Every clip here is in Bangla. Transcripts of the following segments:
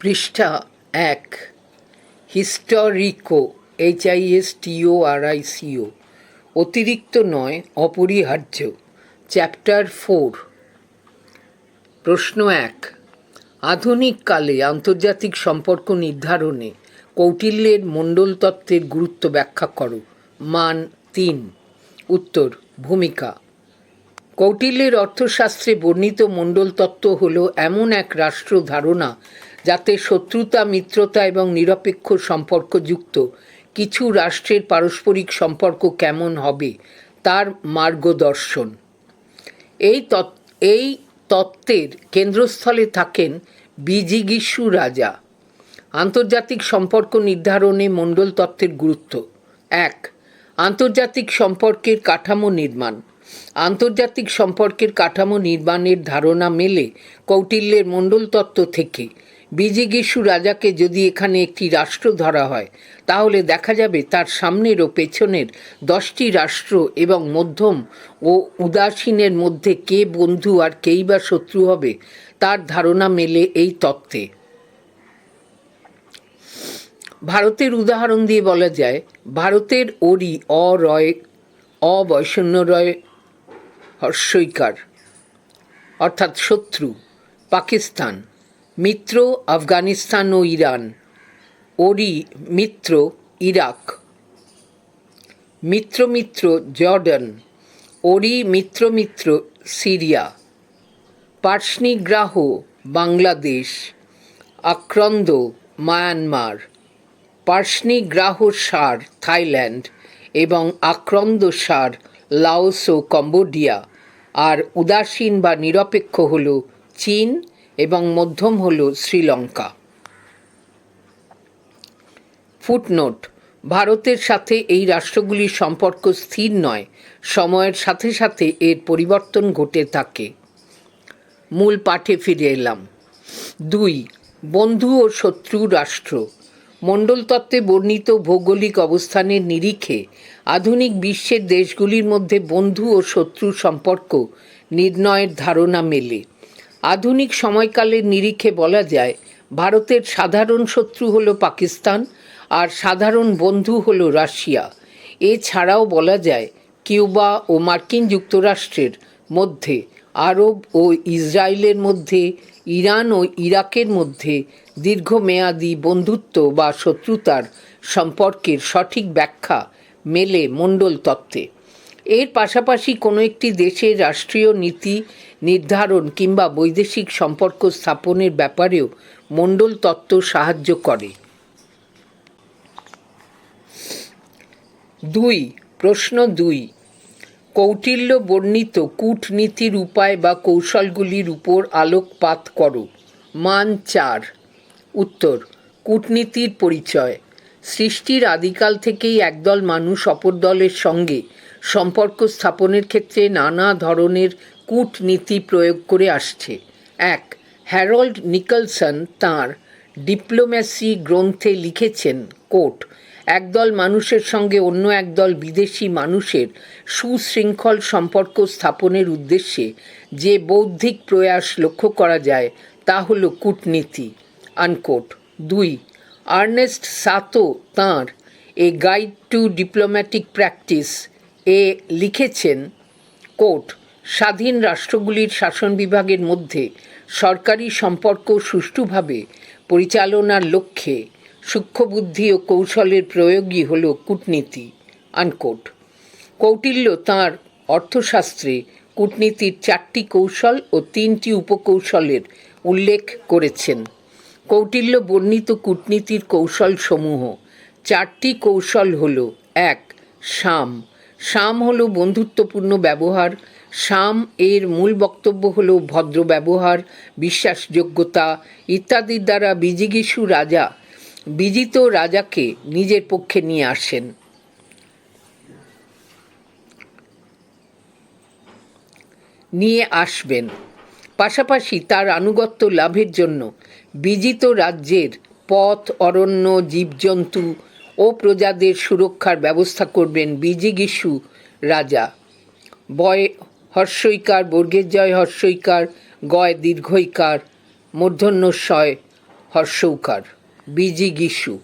পৃষ্ঠা এক, হিস্টরিকো এইচ আই এস টিও আর আই সিও অতিরিক্ত নয়, অপরিহার্য। চ্যাপ্টার ফোর প্রশ্ন এক আধুনিক কালে আন্তর্জাতিক সম্পর্ক নির্ধারণে কৌটিল্যের মণ্ডল তত্ত্বের গুরুত্ব ব্যাখ্যা করো। মান তিন, উত্তর, ভূমিকা। কৌটিল্যের অর্থশাস্ত্রে বর্ণিত মণ্ডল তত্ত্ব হল এমন এক রাষ্ট্র ধারণা যাতে শত্রুতা, মিত্রতা এবং নিরপেক্ষ সম্পর্কযুক্ত কিছু রাষ্ট্রের পারস্পরিক সম্পর্ক কেমন হবে, তার মার্গদর্শন। এই এই তত্ত্বের কেন্দ্রস্থলে থাকেন বিজিগিসু রাজা। আন্তর্জাতিক সম্পর্ক নির্ধারণে মণ্ডল তত্ত্বের গুরুত্ব। এক, আন্তর্জাতিক সম্পর্কের কাঠামো নির্মাণ। আন্তর্জাতিক সম্পর্কের কাঠামো নির্মাণের ধারণা মেলে কৌটিল্যের মণ্ডল তত্ত্ব থেকে। বিজিগিসু রাজাকে যদি এখানে একটি রাষ্ট্র ধরা হয়, তাহলে দেখা যাবে তার সামনের ও পেছনের দশটি রাষ্ট্র এবং মধ্যম ও উদাসীনের মধ্যে কে বন্ধু আর কেই বা শত্রু হবে, তার ধারণা মেলে এই তত্ত্বে। ভারতের উদাহরণ দিয়ে বলা যায়, ভারতের ওরি অরয় অবৈষণ্য রয়, হর্ষইকার, অর্থাৎ শত্রু, পাকিস্তান। মিত্র আফগানিস্তান ও ইরান। ওরি মিত্র ইরাক। মিত্র মিত্র জর্ডান। ওরি মিত্র মিত্র সিরিয়া পার্শনিগ্রাহ বাংলাদেশ। আক্রন্দ মায়ানমার। পার্শনিগ্রাহ সার থাইল্যান্ড এবং আক্রন্দ সার লাওস ও কম্বোডিয়া। আর উদাসীন বা নিরপেক্ষ হল চীন এবং মধ্যম হল শ্রীলঙ্কা। ফুটনোট, ভারতের সাথে এই রাষ্ট্রগুলির সম্পর্ক স্থির নয়, সময়ের সাথে সাথে এর পরিবর্তন ঘটে থাকে। মূল পাঠে ফিরে এলাম। দুই, বন্ধু ও শত্রু রাষ্ট্র। মণ্ডল তত্ত্বে বর্ণিত ভৌগোলিক অবস্থানের নিরিখে আধুনিক বিশ্বের দেশগুলির মধ্যে বন্ধু ও শত্রু সম্পর্ক নির্ণয়ের ধারণা মেলে। আধুনিক সময়কালের নিরিখে বলা যায়, ভারতের সাধারণ শত্রু হলো পাকিস্তান আর সাধারণ বন্ধু হলো রাশিয়া। এছাড়াও বলা যায়, কিউবা ও মার্কিন যুক্তরাষ্ট্রের মধ্যে, আরব ও ইসরায়েলের মধ্যে, ইরান ও ইরাকের মধ্যে দীর্ঘমেয়াদী বন্ধুত্ব বা শত্রুতার সম্পর্কের সঠিক ব্যাখ্যা মেলে মণ্ডল তত্ত্বে। এর পাশাপাশি কোনো একটি দেশের রাষ্ট্রীয় নীতি নির্ধারণ কিংবা বৈদেশিক সম্পর্ক স্থাপনের ব্যাপারেও মণ্ডল তত্ত্ব সাহায্য করে। দুই, প্রশ্ন দুই কৌটিল্য বর্ণিত কূটনীতির উপায় বা কৌশলগুলির উপর আলোকপাত করো। মান চার, উত্তর, কূটনীতির পরিচয়। সৃষ্টির আদিকাল থেকেই একদল মানুষ অপর দলের সঙ্গে সম্পর্ক স্থাপনের ক্ষেত্রে নানা ধরনের কূটনীতি প্রয়োগ করে আসছে। এক, হ্যারল্ড নিকলসন তাঁর ডিপ্লোম্যাসি গ্রন্থে লিখেছেন, কোট, একদল মানুষের সঙ্গে অন্য একদল বিদেশি মানুষের সুশৃঙ্খল সম্পর্ক স্থাপনের উদ্দেশ্যে যে বৌদ্ধিক প্রয়াস লক্ষ্য করা যায়, তা হল কূটনীতি। আনকোট, দুই, আর্নেস্ট সাতো তাঁর a guide to diplomatic practice এ লিখেছেন কোট স্বাধীন রাষ্ট্রগুলির শাসন বিভাগের মধ্যে সরকারি সম্পর্ক সুষ্ঠুভাবে পরিচালনার লক্ষ্যে সূক্ষ্মবুদ্ধি ও কৌশলের প্রয়োগই হল কূটনীতি আনকোট কৌটিল্য তাঁর অর্থশাস্ত্রে কূটনীতির চারটি কৌশল ও তিনটি উপকৌশলের উল্লেখ করেছেন। কৌটিল্য বর্ণিত কূটনীতির কৌশলসমূহ চারটি কৌশল হল, এক, সাম সাম হল বন্ধুত্বপূর্ণ ব্যবহার সাম এর মূল বক্তব্য হল ভদ্র ব্যবহার, বিশ্বাসযোগ্যতা ইত্যাদির দ্বারা বিজিগিসু রাজা, বিজিত রাজাকে নিজের পক্ষে নিয়ে আসেন। নিয়ে আসবেন। পাশাপাশি তার আনুগত্য লাভের জন্য বিজিত রাজ্যের পথ, অরণ্য, জীবজন্তু ও প্রজাদের সুরক্ষার ব্যবস্থা করবেন বিজিগিসু রাজা। বয় হর্ষইকার বর্গের জয় হর্ষইকার, গয় দীর্ঘইকার মূর্ধন্যস্বয় হর্ষৌকার। বিজি গিসু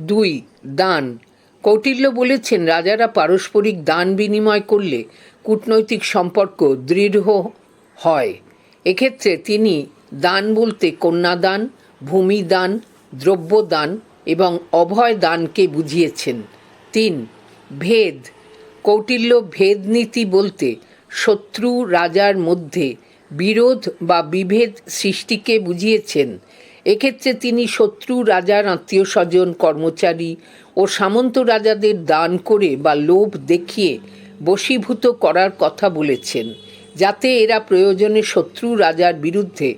দুই, দান। কৌটিল্য বলেছেন, রাজারা পারস্পরিক দান বিনিময় করলে কূটনৈতিক সম্পর্ক দৃঢ় হয়। এক্ষেত্রে তিনি দান বলতে কন্যাদান, ভূমিদান, দ্রব্যদান এবং অভয় দানকে বুঝিয়েছেন। তিন, ভেদ। কৌটিল্য ভেদ নীতি বলতে শত্রু রাজার মধ্যে বিরোধ বা বিভেদ সৃষ্টিকে বুঝিয়েছেন। এক্ষেত্রে তিনি শত্রু রাজার আত্মীয় স্বজন কর্মচারী ও সামন্ত রাজাদের দান করে বা লোভ দেখিয়ে বশীভূত করার কথা বলেছেন, যাতে এরা প্রয়োজনে শত্রু রাজার বিরুদ্ধে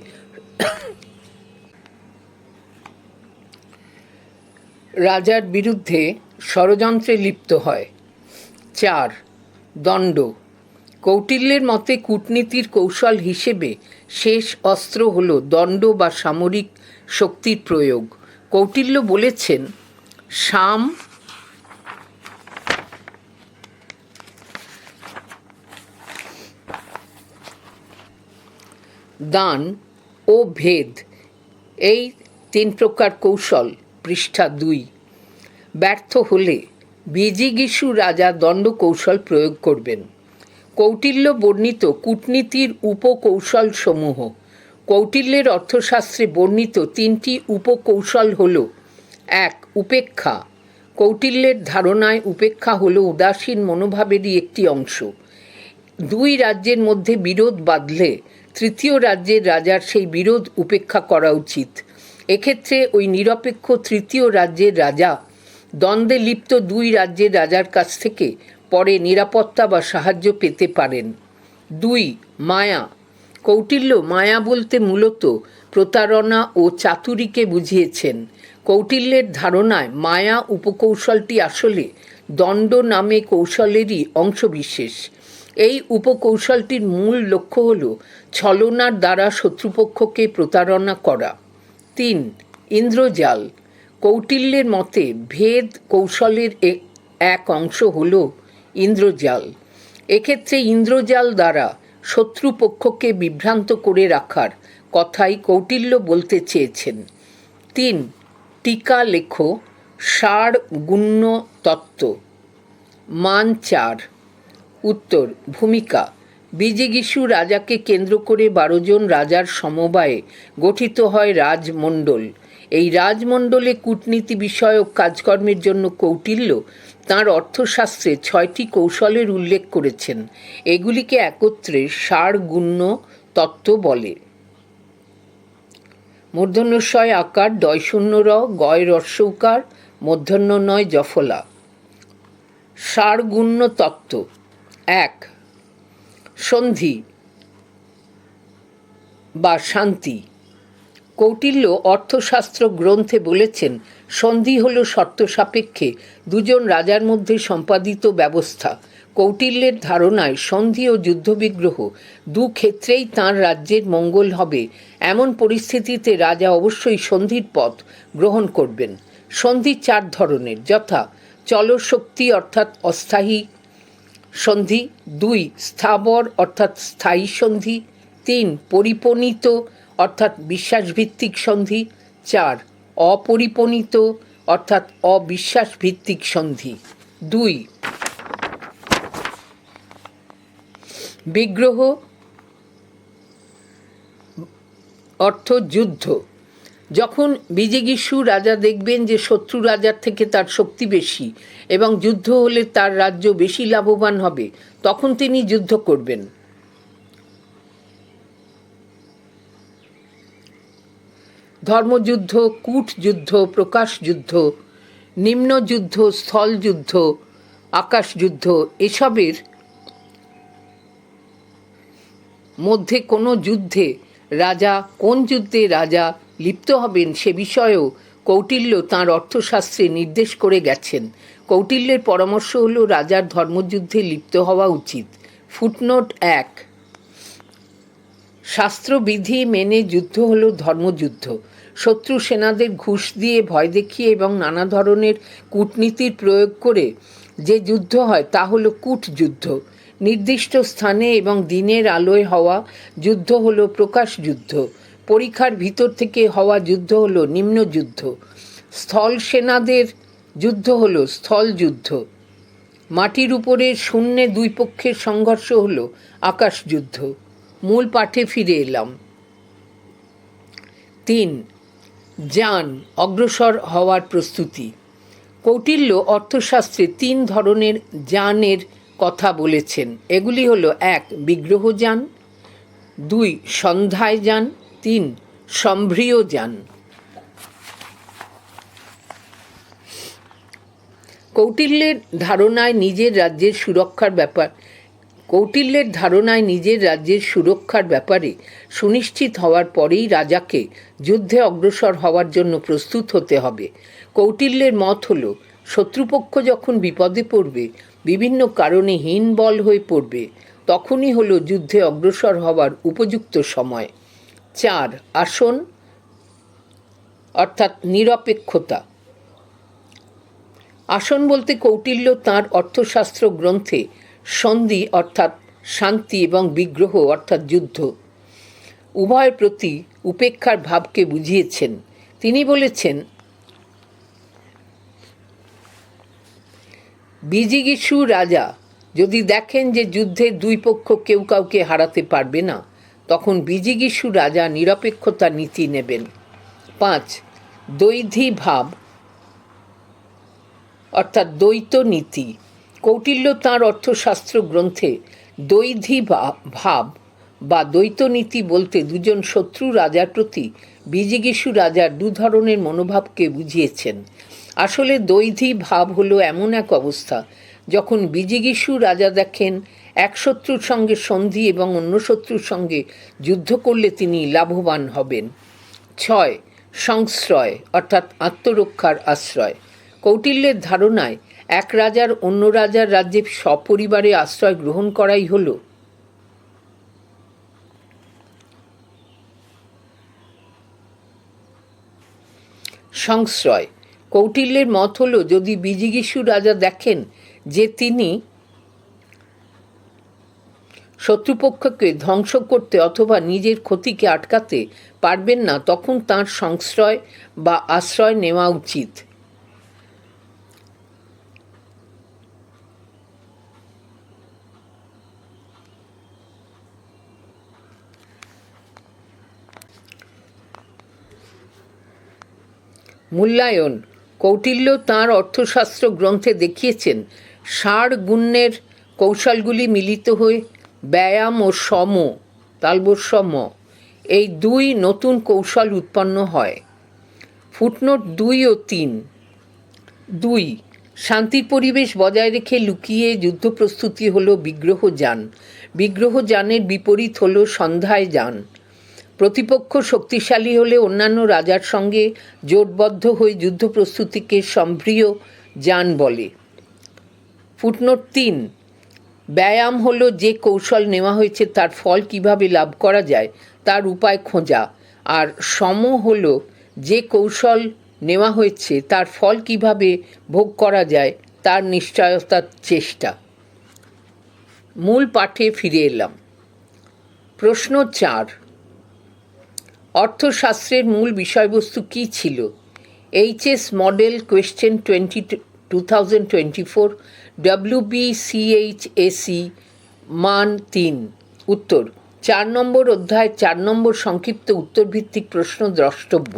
রাজার বিরুদ্ধে ষড়যন্ত্রে লিপ্ত হয়। চার, দণ্ড। কৌটিল্যের মতে কূটনীতির কৌশল হিসেবে শেষ অস্ত্র হল দণ্ড বা সামরিক শক্তির প্রয়োগ। কৌটিল্য বলেছেন সাম দান ও ভেদ, এই তিন প্রকার কৌশল। পৃষ্ঠা দুই। ব্যর্থ হলে বিজিগিসু রাজা দণ্ড কৌশল প্রয়োগ করবেন। কৌটিল্য বর্ণিত কূটনীতির উপকৌশল সমূহ কৌটিল্যের অর্থশাস্ত্রে বর্ণিত তিনটি উপকৌশল হল, এক, উপেক্ষা। কৌটিল্যের ধারণায় উপেক্ষা হল উদাসীন মনোভাবেরই একটি অংশ। দুই রাজ্যের মধ্যে বিরোধ বাঁধলে তৃতীয় রাজ্যের রাজার সেই বিরোধ উপেক্ষা করা উচিত। এক্ষেত্রে ওই নিরপেক্ষ তৃতীয় রাজ্যের রাজা, দ্বন্দ্বে লিপ্ত দুই রাজ্যের রাজার কাছ থেকে পরে নিরাপত্তা বা সাহায্য পেতে পারেন। দুই, মায়া। কৌটিল্য মায়া বলতে মূলত প্রতারণা ও চাতুরীকে বুঝিয়েছেন। কৌটিল্যের ধারণায় মায়া উপকৌশলটি আসলে দণ্ড নামে কৌশলেরই অংশবিশেষ। এই উপকৌশলটির মূল লক্ষ্য হল ছলনার দ্বারা শত্রুপক্ষকে প্রতারণা করা। তিন, ইন্দ্রজাল। কৌটিল্যের মতে ভেদ কৌশলের এক অংশ হল ইন্দ্রজাল। এক্ষেত্রে ইন্দ্রজাল দ্বারা শত্রুপক্ষকে বিভ্রান্ত করে রাখার কথাই কৌটিল্য বলতে চেয়েছেন। তিন, টিকা লেখো ষাড় গুণ্য তত্ত্ব। মান চার, উত্তর, ভূমিকা। বিজিগিসু রাজাকে কেন্দ্র করে বারো জন রাজার সমবায়ে গঠিত হয় রাজমণ্ডল। এই রাজমণ্ডলে কূটনীতি বিষয়ক কাজকর্মের জন্য কৌটিল্য তাঁর অর্থশাস্ত্রে ছয়টি কৌশলের উল্লেখ করেছেন। এগুলিকে একত্রে সারগুণ্য তত্ত্ব বলে। মূর্ধন্যশয় আকার ডয় শূন্য র, গয় রস্যৌকার মধ্যাহ্ন নয় জফলা। সারগুণ্য তত্ত্ব। এক সন্ধি বা শান্তি। কৌটিল্য অর্থশাস্ত্র গ্রন্থে বলেছেন, সন্ধি হল শর্ত সাপেক্ষে দুজন রাজার মধ্যে সম্পাদিত ব্যবস্থা। কৌটিল্যের ধারণায় সন্ধি ও যুদ্ধবিগ্রহ দু ক্ষেত্রেই তাঁর রাজ্যের মঙ্গল হবে। এমন পরিস্থিতিতে রাজা অবশ্যই সন্ধির পথ গ্রহণ করবেন। সন্ধি চার ধরনের, যথা চলশক্তি অর্থাৎ অস্থায়ী সন্ধি, দুই স্থাবর, অর্থাৎ স্থায়ী সন্ধি, তিন পরিপণিত, অর্থাৎ বিশ্বাসভিত্তিক সন্ধি, চার অপরিপণিত, অর্থাৎ অবিশ্বাস ভিত্তিক সন্ধি। দুই বিগ্রহ অর্থ যুদ্ধ যখন বিজিগিসু রাজা দেখবেন যে শত্রু রাজার থেকে তার শক্তি বেশি এবং যুদ্ধ হলে তার রাজ্য বেশি লাভবান হবে, তখন তিনি যুদ্ধ করবেন। ধর্মযুদ্ধ, কূটযুদ্ধ, প্রকাশযুদ্ধ, নিম্নযুদ্ধ, স্থলযুদ্ধ, আকাশযুদ্ধ, এসবের মধ্যে কোনো যুদ্ধে রাজা, কোন যুদ্ধে রাজা লিপ্ত হবেন সে বিষয়েও কৌটিল্য তাঁর অর্থশাস্ত্রে নির্দেশ করে গেছেন। কৌটিল্যের পরামর্শ হল রাজার ধর্মযুদ্ধে লিপ্ত হওয়া উচিত। ফুটনোট এক। শাস্ত্রবিধি মেনে যুদ্ধ হলো ধর্মযুদ্ধ। শত্রু সেনাদের ঘুষ দিয়ে ভয় দেখিয়ে এবং নানা ধরনের কূটনীতির প্রয়োগ করে যে যুদ্ধ হয় তা হলো কূটযুদ্ধ। নির্দিষ্ট স্থানে এবং দিনের আলোয় হওয়া যুদ্ধ হলো প্রকাশ যুদ্ধ। পরীক্ষার ভিতর থেকে হওয়া যুদ্ধ হলো নিম্ন যুদ্ধ। স্থল সেনাদের যুদ্ধ হলো স্থল যুদ্ধ। মাটির উপরে শূন্যে দুই পক্ষের সংঘর্ষ হলো আকাশ যুদ্ধ। মূল পাঠে ফিরে এলাম। তিন, যান অগ্রসর হওয়ার প্রস্তুতি। কৌটিল্য অর্থশাস্ত্রে তিন ধরনের যানের কথা বলেছেন। এগুলি হলো এক বিগ্রহযান দুই, সন্ধ্যায় যান তিন, সম্ভ্রিয় যান। কৌটিল্যের ধারণায় নিজের রাজ্যের সুরক্ষার ব্যাপার, কৌটিল্যের ধারণায় নিজের রাজ্যের সুরক্ষার ব্যাপারে সুনিশ্চিত হওয়ার পরেই রাজাকে যুদ্ধে অগ্রসর হওয়ার জন্য প্রস্তুত হতে হবে। কৌটিল্যের মত হল, শত্রুপক্ষ যখন বিপদে পড়বে, বিভিন্ন কারণে হীন বল হয়ে পড়বে, তখনই হলো যুদ্ধে অগ্রসর হওয়ার উপযুক্ত সময়। চার আসন, অর্থাৎ নিরপেক্ষতা। আসন বলতে কৌটিল্য তাঁর অর্থশাস্ত্র গ্রন্থে সন্ধি, অর্থাৎ শান্তি এবং বিগ্রহ, অর্থাৎ যুদ্ধ, উভয়ের প্রতি উপেক্ষার ভাবকে বুঝিয়েছেন। তিনি বলেছেন, বিজিগিসু রাজা যদি দেখেন যে যুদ্ধে দুই পক্ষ কেউ কাউকে হারাতে পারবে না তখন বিজিগিসু রাজা নিরপেক্ষতা নীতি নেবেন। পাঁচ, দৈধি ভাব। অর্থাৎ দ্বৈত নীতি। কৌটিল্য তাঁর অর্থশাস্ত্র গ্রন্থে দৈধি ভাব বা দ্বৈত নীতি বলতে দুজন শত্রু রাজার প্রতি বিজিগিসু রাজার দু ধরনের মনোভাবকে বুঝিয়েছেন। আসলে দৈধি ভাব হলো এমন এক অবস্থা যখন বিজিগিসু রাজা দেখেন এক শত্রুর সঙ্গে সন্ধি এবং অন্য শত্রুর সঙ্গে যুদ্ধ করলে তিনি লাভবান হবেন। ছয়, সংশ্রয়, অর্থাৎ আত্মরক্ষার আশ্রয়। কৌটিল্যের ধারণায় এক রাজার অন্য রাজার রাজ্যে সপরিবারে আশ্রয় গ্রহণ করাই হল। সংশ্রয়। কৌটিল্যের মত হল, যদি বিজিগিসু রাজা দেখেন যে তিনি শত্রুপক্ষকে ধ্বংস করতে অথবা নিজের ক্ষতিকে আটকাতে পারবেন না, তখন তার সংশ্রয় বা আশ্রয় নেওয়া উচিত। মূল্যায়ন। কৌটিল্য তাঁর অর্থশাস্ত্র গ্রন্থে দেখিয়েছেন, ষাড় গুণ্যের কৌশলগুলি মিলিত হয়ে ব্যায়াম ও সম তালবসম এই দুই নতুন কৌশল উৎপন্ন হয়। ফুটনোট দুই ও তিন। দুই, শান্তির পরিবেশ বজায় রেখে লুকিয়ে যুদ্ধ প্রস্তুতি হল বিগ্রহ যান। বিগ্রহ যানের বিপরীত হল সন্ধ্যায় যান। প্রতিপক্ষ শক্তিশালী হলে অন্যান্য রাজার সঙ্গে জোটবদ্ধ হয়ে যুদ্ধ প্রস্তুতিকে সম্ভ্রিয় যান বলে। ফুটনোট তিন ব্যায়াম হলো যে কৌশল নেওয়া হয়েছে, তার ফল কীভাবে লাভ করা যায়, তার উপায় খোঁজা। আর সম হলো যে কৌশল নেওয়া হয়েছে, তার ফল কীভাবে ভোগ করা যায়, তার নিশ্চয়তার চেষ্টা। মূল পাঠে ফিরে এলাম। প্রশ্ন চার। অর্থশাস্ত্রের মূল বিষয়বস্তু কী ছিল? HS model question twenty two thousand twenty four WBCHSE মান তিন। উত্তর, চার নম্বর অধ্যায়, চার নম্বর সংক্ষিপ্ত উত্তরভিত্তিক প্রশ্ন দ্রষ্টব্য।